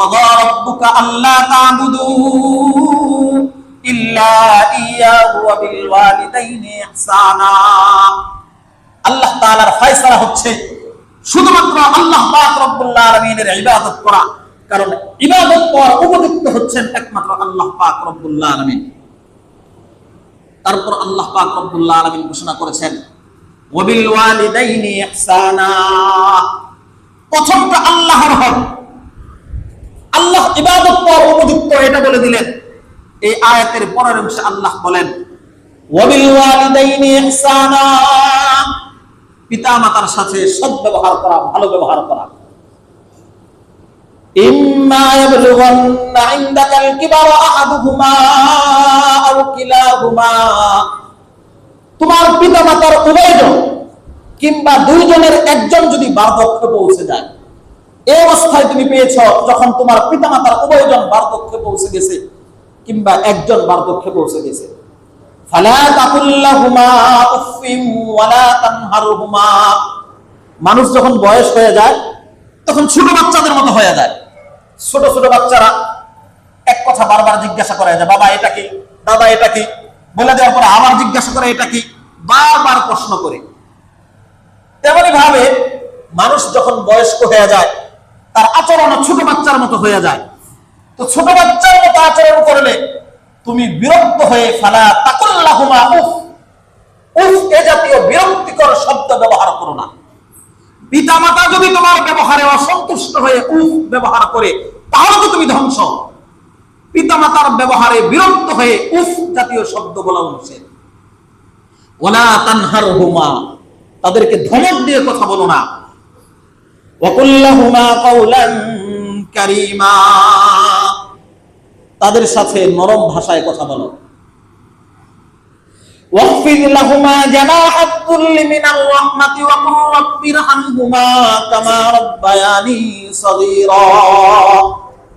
وقضى ربك ألا تعبدوا إلا إياه وبالوالدين إحسانا আল্লাহ তাআলার ফয়সালা হচ্ছে শুধুমাত্র আল্লাহ পাক রব্বুল আলামিনের ইবাদত করা কারণ ইবাদত করার উপযুক্ত হচ্ছেন একমাত্র আল্লাহ পাক রব্বুল আলামিন তারপর আল্লাহ পাক রব্বুল আলামিন ঘোষণা করেছেন ওয়াবিল ওয়ালিদাইনি ইহসানা প্রথমটা আল্লাহর হক আল্লাহ ইবাদত করার উপযুক্ত এটা বলে দিলেন এই আয়াতের পরের অংশে আল্লাহ বলেন ওয়াবিল ওয়ালিদাইনি ইহসানা পিতা মাতার সাথে সৎ ব্যবহার করা ভালো ব্যবহার করা إما يبلغن عندك الكبر أحدهما أو كلاهما তোমার পিতা মাতার উভয়জন কিংবা দুইজনের একজন যদি বার্ধক্যে পৌঁছে যায় এই অবস্থায় তুমি পেয়েছ যখন তোমার পিতা মাতার উভয়জন বার্ধক্যে পৌঁছে গেছে, কিংবা একজন বার্ধক্যে পৌঁছে গেছে। মানুষ যখন বয়স হয়ে যায়, তখন ছোট বাচ্চাদের মতো হয়ে যায়। ছোট ছোট বাচ্চারা এক কথা বারবার জিজ্ঞাসা করা যায় বাবা, এটা কি? দাদা, এটা কি? বলে দেওয়ার পরে আবার জিজ্ঞাসা করে, এটা কি? বারবার প্রশ্ন করে। তেমনি ভাবে মানুষ যখন বয়স্ক হয়ে যায় তার আচরণ ছোট বাচ্চার মতো হয়ে যায়। তো ছোট বাচ্চার মতো আচরণ করলে তুমি বিরক্ত হয়ে ফালা তাকুল্লাহুমা উফ। উফ এ জাতীয় বিরক্তিকর শব্দ ব্যবহার করো না। পিতা মাতা যদি তোমার ব্যবহারে অসন্তুষ্ট হয়ে উফ ব্যবহার করে, তাহলে তো তুমি ধ্বংস। পিতা মাতার ব্যবহারে বিরক্ত হয়ে উফ জাতীয় শব্দ বলা উচিত। ওলা তানহার হুমা তাদেরকে ধমক দিয়ে কথা বলো না। তাদের সাথে নরম ভাষায় কথা বলো। রব্বায়ানি সগীরা।